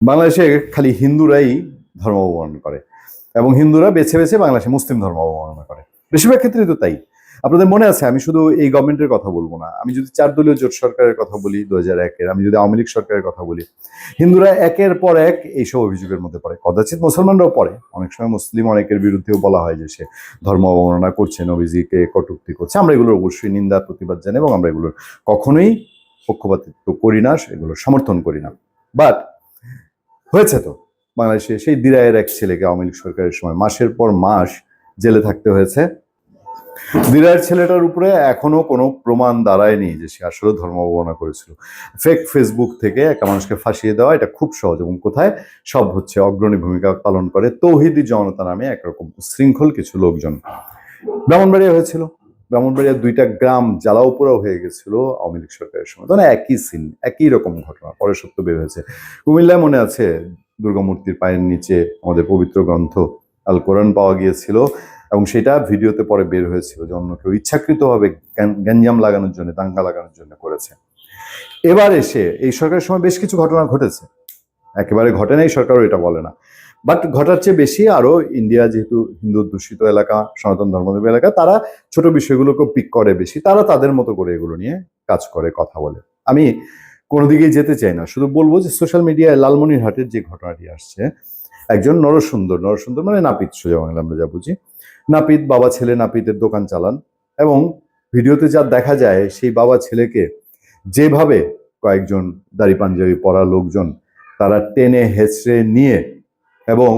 বাংলাদেশে খালি হিন্দুরাই ধর্ম অবলম্বন করে এবং হিন্দুরা বেছে বেছে বাংলাদেশে মুসলিম ধর্ম অবমাননা করে। বেশিরভাগ ক্ষেত্রেই তো তাই। আপনাদের মনে আছে, আমি শুধু এই গভর্নমেন্টের কথা বলব না। আমি যদি চার দলীয় জোট সরকারের কথা বলি দু হাজার একের, আমি যদি আওয়ামী লীগ সরকারের কথা বলি, হিন্দুরা একের পর এক এইসব অভিযোগের মধ্যে পড়ে। কদাচিৎ মুসলমানরাও পড়ে। অনেক সময় মুসলিম অনেকের বিরুদ্ধেও বলা হয় যে সে ধর্ম অবমাননা করছে, নবীজিকে কটুক্তি করছে। আমরা এগুলোর অবশ্যই নিন্দা, প্রতিবাদ জানি এবং আমরা এগুলোর কখনোই পক্ষপাতিত্ব করি না এগুলো সমর্থন করি না। বাট হয়েছে তো? বাংলাদেশে সেই দিরায়ের এক ছেলেকে আওয়ামী লীগ সরকারের সময় মাসের পর মাস জেলে থাকতে হয়েছে। দিরায়ের ছেলেটার উপরে এখনও কোনো প্রমাণ দাঁড়ায়নি যে সে আসলে ধর্ম অবমাননা করেছিল। ফেক ফেসবুক থেকে একটা মানুষকে ফাঁসিয়ে দেওয়া, এটা খুব সহজ এবং কোথায়? সব হচ্ছে অগ্রণী ভূমিকা পালন করে তৌহিদি জনতা নামে একরকম শৃঙ্খল কিছু লোকজন। ব্রাহ্মণবাড়িয়া হয়েছিল। ব্রাহ্মণবাড়িয়া দুইটা গ্রাম জ্বালাও পোড়াও হয়ে গেছিল আওয়ামী লীগ সরকারের সময়। তখন একই সিন একই রকম ঘটনা। পরে সত্য বের হয়েছে। কুমিল্লায় মনে আছে দুর্গামূর্তির পায়ের নিচে আমাদের পবিত্র গ্রন্থ আল কোরআন পাওয়া গিয়েছিল এবং সেটা ভিডিওতে পরে বের হয়েছিল যে অন্য কেউ ইচ্ছাকৃতভাবে গ্যাঞ্জাম লাগানোর জন্য, দাঙ্গা লাগানোর জন্য করেছে। এবার এসে এই সরকারের সময় বেশ কিছু ঘটনা ঘটেছে। একেবারে ঘটে নাই, সরকারও এটা বলে না। বাট ঘটার চেয়ে বেশি আরও ইন্ডিয়া যেহেতু হিন্দু দূষিত এলাকা, সনাতন ধর্মদেব এলাকা, তারা ছোট বিষয়গুলোকে পিক করে বেশি। তারা তাদের মতো করে এগুলো নিয়ে কাজ করে, কথা বলে। আমি কোনো দিকেই যেতে চাই না। শুধু বলব যে সোশ্যাল মিডিয়ায় লালমনিরহাটের যে ঘটনাটি আসছে, একজন নরসুন্দর নরসুন্দর মানে নাপিত, সোজা বাংলা আমরা যা বুঝি। নাপিত, বাবা ছেলে নাপিতের দোকান চালান এবং ভিডিওতে যা দেখা যায়, সেই বাবা ছেলেকে যেভাবে কয়েকজন দাড়ি পাঞ্জাবি পরা লোকজন তারা টেনে হেঁচড়ে নিয়ে এবং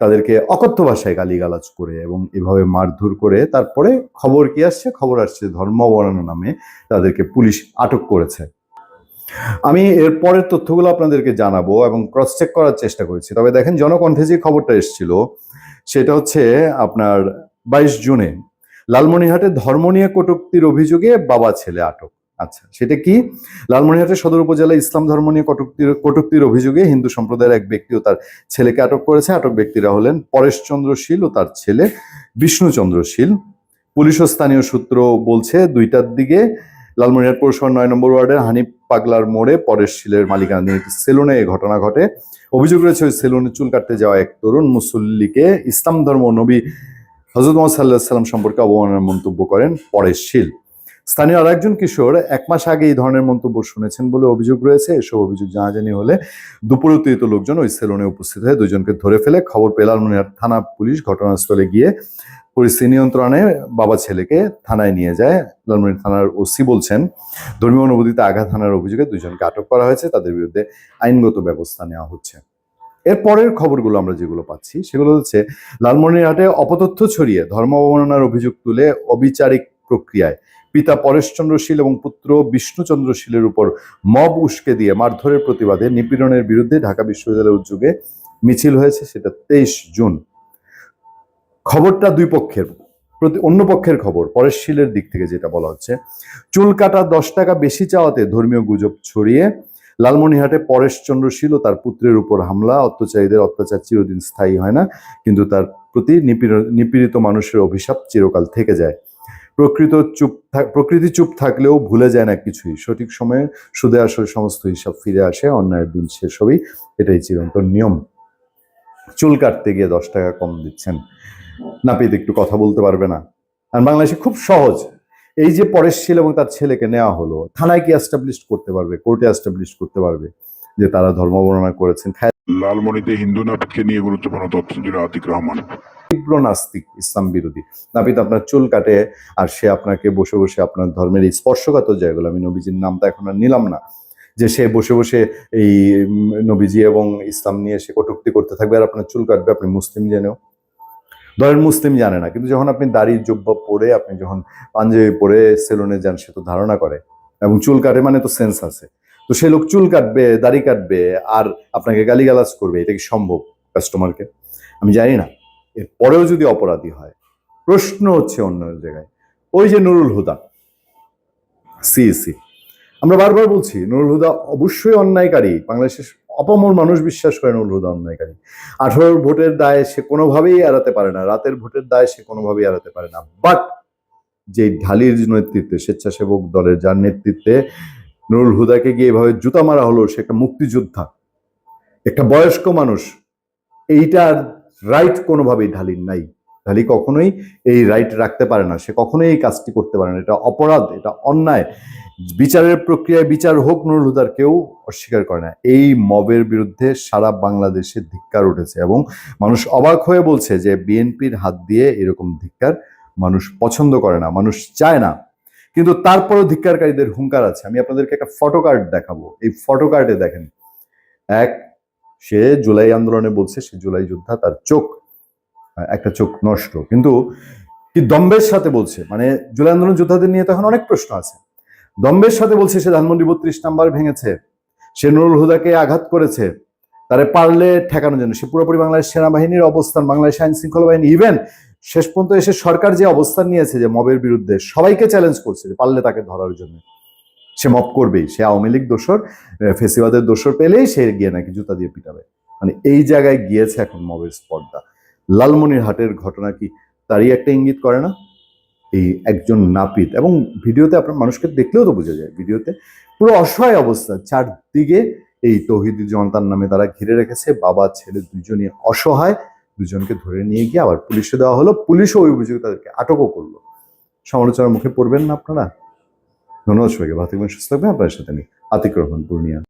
তাদেরকে অকথ্য ভাষায় গালিগালাজ করে এবং এভাবে মারধর করে তারপরে খবর কি আসছে? খবর আসছে ধর্ম অবমাননা নামে তাদেরকে পুলিশ আটক করেছে। আমি এর পরের তথ্যগুলো আপনাদেরকে জানাব এবং ক্রস চেক করার চেষ্টা করেছি। তবে দেখেন, জনকণ্ঠে যে খবরটা এসেছিল, সেটা হচ্ছে আপনার বাইশ জুনে লালমনিরহাটে ধর্ম নিয়ে কটুক্তির অভিযোগে বাবা ছেলে আটক। আচ্ছা সেটা কি? লালমনিরহাটের সদর উপজেলায় ইসলাম ধর্ম নিয়ে কটুক্তির কটুক্তির অভিযোগে হিন্দু সম্প্রদায়ের এক ব্যক্তি ও তার ছেলেকে আটক করেছে। আটক ব্যক্তিরা হলেন পরেশচন্দ্র শীল ও তার ছেলে বিষ্ণুচন্দ্র শীল। পুলিশ ও স্থানীয় সূত্র বলছে, দুইটার দিকে লালমনিরহাট পৌরসভার নয় নম্বর ওয়ার্ডের হানিফ পাগলার মোড়ে পরেশ শীলের মালিকানাধীন একটি সেলুনে এই ঘটনা ঘটে। অভিযোগ রয়েছে, ওই সেলুনে চুল কাটতে যাওয়া এক তরুণ মুসল্লিকে ইসলাম ধর্ম নবী হজরত মোহাম্মদ সাল্লাহ সাল্লাম সম্পর্কে অবমাননার মন্তব্য করেন পরেশ শীল। স্থানীয় আরেকজন কিশোর এক মাস আগে এই ধরনের মন্তব্য শুনেছেন বলে অভিযোগ রয়েছে। এসব অভিযোগ জানাজানি হলে দুপুরে উত্তেজিত লোকজন ওই সেলুনে উপস্থিত হয়ে দুজনকে ধরে ফেলে খবর লালমনিরহাট থানা পুলিশ ঘটনাস্থলে গিয়ে পরিস্থিতি নিয়ন্ত্রণে বাবা ছেলেকে থানায় নিয়ে যায়। লালমনিরহাট থানার ওসি বলছেন, ধর্মীয় অনুভূতিতে আঘাত হানার অভিযোগে দুজনকে আটক করা হয়েছে। তাদের বিরুদ্ধে আইনগত ব্যবস্থা নেওয়া হচ্ছে। এর পরের খবরগুলো আমরা যেগুলো পাচ্ছি, সেগুলো হচ্ছে লালমনিরহাটে অপতথ্য ছড়িয়ে ধর্ম অবমাননার অভিযোগ তুলে অবিচারিক প্রক্রিয়ায় পিতা পরেশচন্দ্র শীল এবং পুত্র বিষ্ণুচন্দ্র শীলের উপর মব উস্কে দিয়ে মারধরের প্রতিবাদে নিপীড়নের বিরুদ্ধে ঢাকা বিশ্ববিদ্যালয়ের উদ্যোগে মিছিল হয়েছে, সেটা তেইশ জুন। খবরটা দুই পক্ষের, প্রতি অন্য পক্ষের খবর পরেশ শীলের দিক থেকে যেটা বলা হচ্ছে, চুল কাটা দশ টাকা বেশি চাওয়াতে ধর্মীয় গুজব ছড়িয়ে লালমনিরহাটে পরেশচন্দ্র শীল ও তার পুত্রের উপর হামলা, অত্যাচারীদের অত্যাচার চিরদিন স্থায়ী হয় না, কিন্তু তার প্রতি নিপীড়- নিপীড়িত মানুষের অভিশাপ চিরকাল থেকে যায়। প্রকৃত চুপ প্রকৃতি চুপ থাকলেও ভুলে যায় না কিছুই। সঠিক সময়ে সুদে আসলে সমস্ত হিসাব ফিরে আসে, অন্যায়ের দিন শেষ হবেই, এটাই চিরন্তন নিয়ম। চুল কাটতে গিয়ে দশ টাকা কম দিচ্ছেন। নাপিত একটু কথা বলতে পারবে না। আর বাংলাদেশে খুব সহজ। এই যে পরেশ ছিল এবং তার ছেলেকে নেওয়া হলো, থানায় কি অ্যাস্টাবলিশ করতে পারবে? কোর্টে অ্যাস্টাবলিশ করতে পারবে? যে তারা ধর্ম বর্ণনা করেছেন লালমনিতে হিন্দু নাপিতকে নিয়ে গুরুত্বপূর্ণ তথ্য দিল আতিক রহমান। তীব্র নাস্তিক, ইসলাম বিরোধী। নাপিত আপনার চুল কাটে আর সে আপনাকে বসে বসে আপনার ধর্মের এই স্পর্শকাতর জায়গাগুলো, আমি নবীজির নামটা এখন আর নিলাম না, যে সে বসে বসে এই নবীজি এবং ইসলাম নিয়ে সে কটুক্তি করতে থাকবে আর আপনার চুল কাটবে, আপনি মুসলিম জেনেও। ধরেন মুসলিম জানে না, কিন্তু যখন আপনি দাড়ি জব্বা পরে আপনি যখন পাঞ্জাবি পরে সেলুনে যান, সে তো ধারণা করে, এবং চুল কাটে মানে তো সেন্স আছে। তো সে লোক চুল কাটবে, দাড়ি কাটবে আর আপনাকে গালিগালাজ করবে, এটা কি সম্ভব কাস্টমারকে আমি জানি না। এর পরেও যদি অপরাধী হয়, প্রশ্ন হচ্ছে অন্য জায়গায়। ওই যে নুরুল হুদা সিএসি আমরা বারবার বলছি, নুরুল হুদা অবশ্যই অন্যায়কারী। বাংলাদেশের অপমর মানুষ বিশ্বাস করে নুরুল হুদা অন্যায়কারী। আঠারোর ভোটের দায় সে কোনোভাবেই এড়াতে পারে না। রাতের ভোটের দায় সে কোনোভাবেই এড়াতে পারে না। বাট যে ঢালির নেতৃত্বে, স্বেচ্ছাসেবক দলের যার নেতৃত্বে নুরুল হুদাকে গিয়ে এভাবে জুতা মারা হলো, সে একটা মুক্তিযোদ্ধা, একটা বয়স্ক মানুষ, এইটার রাইট কোনোভাবেই ঢালির নাই। ঢালি কখনোই এই রাইট রাখতে পারে না। সে কখনোই এই কাজটি করতে পারে না। এটা অপরাধ, এটা অন্যায়। বিচারের প্রক্রিয়ায় বিচার হোক, নুরুল হুদার কেউ অস্বীকার করে না। এই মবের বিরুদ্ধে সারা বাংলাদেশে ধিক্কার উঠেছে এবং মানুষ অবাক হয়ে বলছে যে বিএনপির হাত দিয়ে এরকম ধিক্কার মানুষ পছন্দ করে না, মানুষ চায় না। কিন্তু তারপরও ধিক্কারকারীদের হুঙ্কার আছে। আমি আপনাদেরকে একটা ফটো কার্ড দেখাবো। এই ফটো কার্ডে দেখেন, এক সে জুলাই আন্দোলনে বলছে, সে জুলাই যোদ্ধা, তার চোখ একটা চোখ নষ্ট। কিন্তু কি দম্বের সাথে বলছে? মানে জুলাই আন্দোলন যোদ্ধাদের নিয়ে তখন অনেক প্রশ্ন আছে। দম্বের সাথে বলছে, সে ধানমন্ডি বত্রিশ নাম্বার ভেঙেছে, সে নুরুল হুদাকে আঘাত করেছে, তারে পারলে ঠেকানোর জন্য। সে পুরোপুরি বাংলাদেশ সেনাবাহিনীর অবস্থান, বাংলাদেশ আইন শৃঙ্খলা বাহিনী ইভেন শেষ পর্যন্ত এসে সরকার যে অবস্থান নিয়েছে যে মবের বিরুদ্ধে, সবাইকে চ্যালেঞ্জ করছে যে পারলে তাকে ধরার জন্য। সে মপ করবেই। সে আওয়ামী লীগ দোষর ফেসিবাদের দোষর পেলেই সে গিয়ে নাকি জুতা দিয়ে পিটাবে। মানে এই জায়গায় গিয়েছে এখন মবের স্পর্ধা। লালমনির হাটের ঘটনা কি তারই একটা ইঙ্গিত করে না? এই একজন নাপিত, এবং ভিডিওতে আপনার মানুষকে দেখলেও তো বোঝা যায়, ভিডিওতে পুরো অসহায় অবস্থা। চারদিকে এই তৌহিদি জনতার নামে তারা ঘিরে রেখেছে, বাবা, ছেলে দুজনই অসহায়, দুজনকে ধরে নিয়ে গিয়ে আবার পুলিশে দেওয়া হলো। পুলিশও ওই অভিযোগে তাদেরকে আটকও করল। সমালোচনার মুখে পড়বেন না আপনারা? ধন্যবাদ সবাইকে ভালো থাকবেন সুস্থ থাকবেন আপনার সাথে আমি আতিক রহমান পূর্ণিয়া